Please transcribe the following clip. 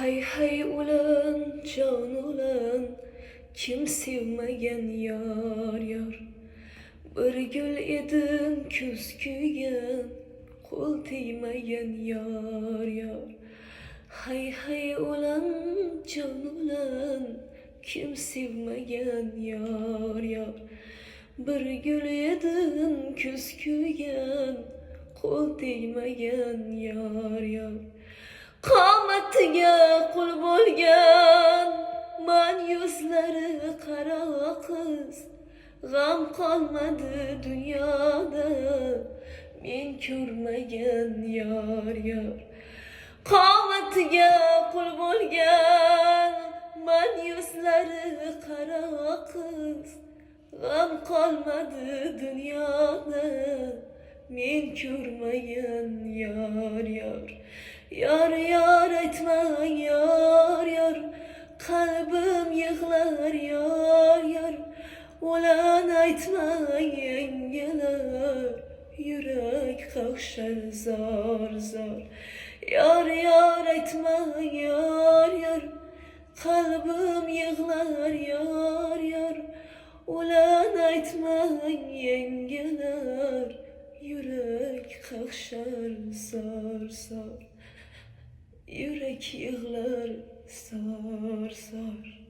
Hay hay ulan can ulan Kim sevmeyen yar yar? Bir gül edim küsküyen Kul değmeyen yar yar. Hay hay ulan can ulan Kim sevmeyen yar yar? Bir gül edim küsküyen Kul değmeyen yar yar Qomatiga qul bo'lgan man yuzlari qara qiz g'am qolmadi dunyoda men ko'rmagan yor yor qomatiga qul bo'lgan man yuzlari qara qiz g'am qolmadi dunyoda men ko'rmagan yor yor Yar yar etme yar yar. Kalbim yığlar yar yar. Ulan etme yengeler. Yürek kakşar zar zar. Yar yar etme yar yar. Kalbim yığlar yar yar. Ulan etme yengeler. Yürek kakşar zar zar Yürek yığlar sar sar